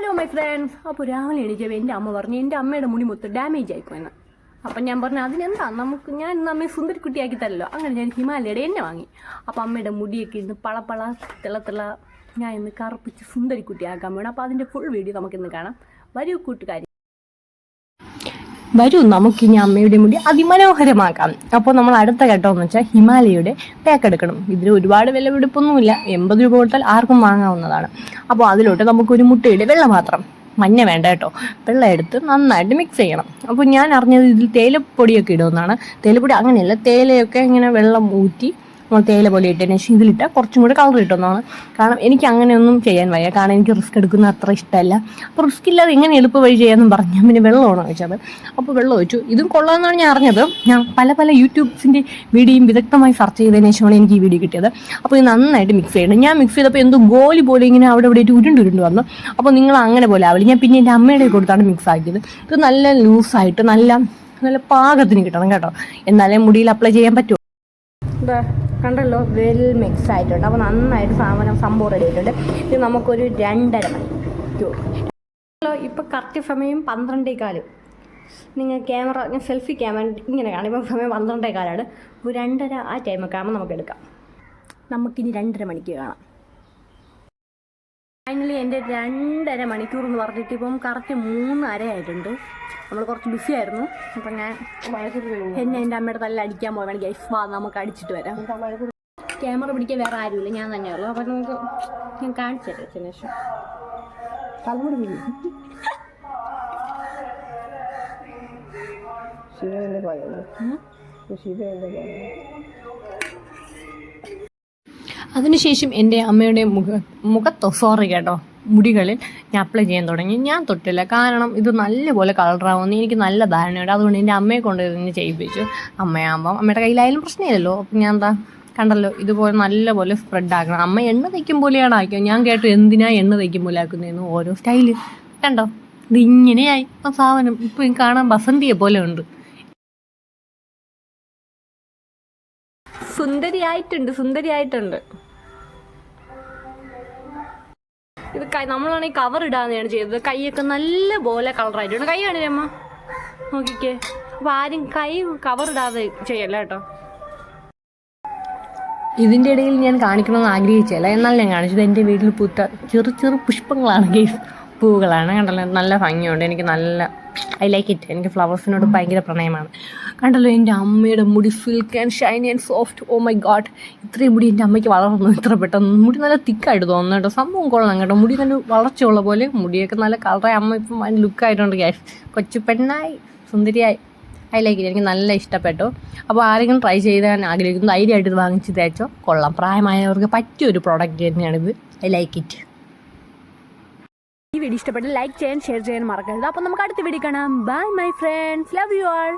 Hello my friends അപ്പോൾ രാവിലെ എണീച്ചപ്പോൾ എന്റെ അമ്മ പറഞ്ഞു എന്റെ അമ്മയുടെ മുടി മൊത്തം ഡാമേജ് ആയിപ്പോയെന്ന് അപ്പം ഞാൻ പറഞ്ഞു അതിനെന്താ? നമുക്ക് ഞാൻ ഇന്ന് അമ്മയെ സുന്ദരിക്കുട്ടിയാക്കി തരല്ലോ. അങ്ങനെ ഞാൻ ഹിമാലയയുടെ എന്നെ വാങ്ങി. അപ്പോൾ അമ്മയുടെ മുടിയൊക്കെ ഇന്ന് പളപ്പള തിളത്തിള ഞാൻ ഇന്ന് കറുപ്പിച്ച് സുന്ദരിക്കുട്ടിയാക്കാൻ വേണം അപ്പോൾ അതിന്റെ ഫുൾ വീഡിയോ നമുക്കിന്ന് കാണാം. വരൂ കൂട്ടുകാരി. വരൂ നമുക്കിനി അമ്മയുടെ മുടി അതിമനോഹരമാക്കാം. അപ്പോൾ നമ്മൾ അടുത്ത ഘട്ടം എന്ന് വെച്ചാൽ ഹിമാലയയുടെ പാക്ക് എടുക്കണം. ഇതിൽ ഒരുപാട് വിലപിടിപ്പൊന്നുമില്ല എൺപത് രൂപ കൊടുത്താൽ ആർക്കും വാങ്ങാവുന്നതാണ്. അപ്പോൾ അതിലോട്ട് നമുക്കൊരു മുട്ടയുടെ വെള്ള മാത്രം മഞ്ഞ വേണ്ട കേട്ടോ. വെള്ളം എടുത്ത് നന്നായിട്ട് മിക്സ് ചെയ്യണം. അപ്പോൾ ഞാൻ അറിഞ്ഞത് ഇതിൽ തേയിലപ്പൊടിയൊക്കെ ഇടുമെന്നാണ്. തേയിലപ്പൊടി അങ്ങനെയല്ല തേയിലയൊക്കെ ഇങ്ങനെ വെള്ളം ഊറ്റി നമ്മൾ തേയില പോലെ ഇട്ടതിന് ശേഷം ഇതിലിട്ട് കുറച്ചും കൂടെ കളർ കിട്ടുന്നതാണ് കാരണം എനിക്ക് അങ്ങനെയൊന്നും ചെയ്യാൻ വയ്യ. കാരണം എനിക്ക് റിസ്ക് എടുക്കുന്ന അത്ര ഇഷ്ടമല്ല. അപ്പോൾ റിസ്ക് ഇല്ലാതെ എങ്ങനെ എളുപ്പ വഴി ചെയ്യാമെന്ന് പറഞ്ഞു പിന്നെ വെള്ളമാണ് വെച്ചത് അപ്പോൾ വെള്ളം ഒഴിച്ചു. ഇതും കൊള്ളാമെന്നാണ് ഞാൻ അറിഞ്ഞത്. ഞാൻ പല പല യൂട്യൂബ്സിന്റെ വീഡിയോയും വിദഗ്ധമായി സെർച്ച് ചെയ്തതിന് ശേഷമാണ് എനിക്ക് ഈ വീഡിയോ കിട്ടിയത്. അപ്പോൾ ഇത് നന്നായിട്ട് മിക്സ് ചെയ്യണം. ഞാൻ മിക്സ് ചെയ്തപ്പോൾ എന്തോ ഗോലി പോലെ ഇങ്ങനെ അവിടെ ഇവിടെ ഉരുണ്ട് ഉരുണ്ട് വന്നു. അപ്പോൾ നിങ്ങൾ അങ്ങനെ പോലെ ആവില്ല. ഞാൻ പിന്നെ എന്റെ അമ്മയുടെ കൊടുത്താണ് മിക്സ് ആക്കിയത്. ഇത് നല്ല ലൂസായിട്ട് നല്ല നല്ല പാകത്തിന് കിട്ടണം കേട്ടോ. എന്നാലേ മുടിയിൽ അപ്ലൈ ചെയ്യാൻ പറ്റുമോ കണ്ടല്ലോ? വെൽ മിക്സ് ആയിട്ടുണ്ട്. അപ്പോൾ നന്നായിട്ട് സാധനം സംഭവം റെഡി ആയിട്ടുണ്ട്. ഇത് നമുക്കൊരു രണ്ടര മണിക്കൂർ ഇപ്പോൾ കറക്റ്റ് സമയം പന്ത്രണ്ടേ കാൽ നിങ്ങൾ ക്യാമറ ഞാൻ സെൽഫി ക്യാമറ ഇങ്ങനെ കാണും. ഇപ്പോൾ സമയം പന്ത്രണ്ടേ കാലാണ് ഒരു രണ്ടര ആ ടൈമൊക്കെ ആകുമ്പോൾ നമുക്ക് എടുക്കാം. നമുക്കിനി രണ്ടര മണിക്ക് കാണാം. ഫൈനലി എന്റെ രണ്ടര മണിക്കൂർ എന്ന് പറഞ്ഞിട്ട് ഇപ്പം കറക്റ്റ് മൂന്നര അരയായിട്ടുണ്ട് നമ്മൾ കുറച്ച് ബിസി ആയിരുന്നു. അപ്പം ഞാൻ എന്നെ എന്റെ അമ്മയുടെ തല്ല അടിക്കാൻ പോവാണ് ഗൈസ് വാ നമുക്ക് അടിച്ചിട്ട് വരാം. ക്യാമറ പിടിക്കാൻ വേറെ ആരുമില്ല. ഞാൻ തന്നെയുള്ളൂ അപ്പം നമുക്ക് ഞാൻ കാണിച്ചു തരാം ശേഷം. തലമുടി അതിനുശേഷം എന്റെ അമ്മയുടെ മുഖ മുഖത്തോ സോറി കേട്ടോ. മുടികളിൽ ഞാൻ അപ്ലൈ ചെയ്യാൻ തുടങ്ങി. ഞാൻ തൊട്ടില്ല. കാരണം ഇത് നല്ലപോലെ കളറാവുമെന്ന് എനിക്ക് നല്ല ധാരണയുണ്ട്. അതുകൊണ്ട് എന്റെ അമ്മയെ കൊണ്ട് ഇതിന് ചെയ്യിപ്പിച്ചു. അമ്മയാകുമ്പം അമ്മയുടെ കയ്യിലായാലും പ്രശ്നമില്ലല്ലോ. അപ്പം ഞാൻ എന്താ കണ്ടല്ലോ ഇതുപോലെ നല്ലപോലെ സ്പ്രെഡ് ആക്കണം. അമ്മ എണ്ണ തയ്ക്കും പോലെയാണ് ആക്കിയത്. ഞാൻ കേട്ടു എന്തിനാ എണ്ണ തയ്ക്കും പോലെ ആക്കുന്നതെന്ന് ഓരോ സ്റ്റൈൽ കണ്ടോ? ഇതിങ്ങനെയായി. ആ സാധനം ഇപ്പം കാണാൻ ബസന്തിയെ പോലെ ഉണ്ട്. സുന്ദരിയായിട്ടുണ്ട്. സുന്ദരിയായിട്ടുണ്ട്. ഇത് നമ്മളാണെങ്കിൽ കവർ ഇടാതെയാണ് ചെയ്തത്. കൈയൊക്കെ നല്ല പോലെ കളറായിട്ടുണ്ട് കൈ കാണില്ലേ അമ്മ നോക്കിക്കേ. അപ്പോൾ ആരും കൈ കവർ ഇടാതെ ചെയ്യല്ല കേട്ടോ. ഇതിന്റെ ഇടയിൽ ഞാൻ കാണിക്കണമെന്ന് ആഗ്രഹിച്ചല്ല എന്നാൽ ഞാൻ കാണിച്ചത് എന്റെ വീട്ടിൽ പൂത്ത ചെറു ചെറു പുഷ്പങ്ങളാണ് ഗെയ്സ് പൂവുകളാണ് കണ്ടല്ലോ നല്ല ഭംഗിയുണ്ട്. എനിക്ക് നല്ല ഐ ലൈക്ക് ഇറ്റ് എനിക്ക് ഫ്ലവേഴ്സിനോട് ഭയങ്കര പ്രണയമാണ്. കണ്ടല്ലോ എന്റെ അമ്മയുടെ മുടി silk and shiny and soft oh my god ഇത്രയും മുടി എന്റെ അമ്മയ്ക്ക് വളർന്നു. ഇത്ര പെട്ടെന്ന് മുടി നല്ല തിക്കായിട്ട് തോന്നുന്നു കേട്ടോ. സംഭവം കൊള്ളാം കേട്ടോ. മുടി നല്ല വളർച്ചയുള്ള പോലെ മുടിയൊക്കെ നല്ല കളറായി. അമ്മ ഇപ്പം അതിന് ലുക്കായിട്ടുണ്ട് ഗ്യാസ് കൊച്ചു പെണ്ണായി സുന്ദരിയായി. ഐ ലൈക്ക് എനിക്ക് നല്ല ഇഷ്ടപ്പെട്ടു. അപ്പോൾ ആരെങ്കിലും ട്രൈ ചെയ്താൻ ആഗ്രഹിക്കുന്നു ധൈര്യമായിട്ട് ഇത് വാങ്ങിച്ച് തേച്ചോ. കൊള്ളാം. പ്രായമായവർക്ക് പറ്റിയ ഒരു പ്രോഡക്റ്റ് തന്നെയാണിത്. ഐ ലൈക്ക് ഇറ്റ് വീഡിയോ ഇഷ്ടപ്പെട്ട് ലൈക്ക് ചെയ്യാൻ ഷെയർ ചെയ്യാൻ മറക്കരുത്. അപ്പോൾ നമുക്ക് അടുത്ത വീഡിയോ കാണാം. Bye my friends love you all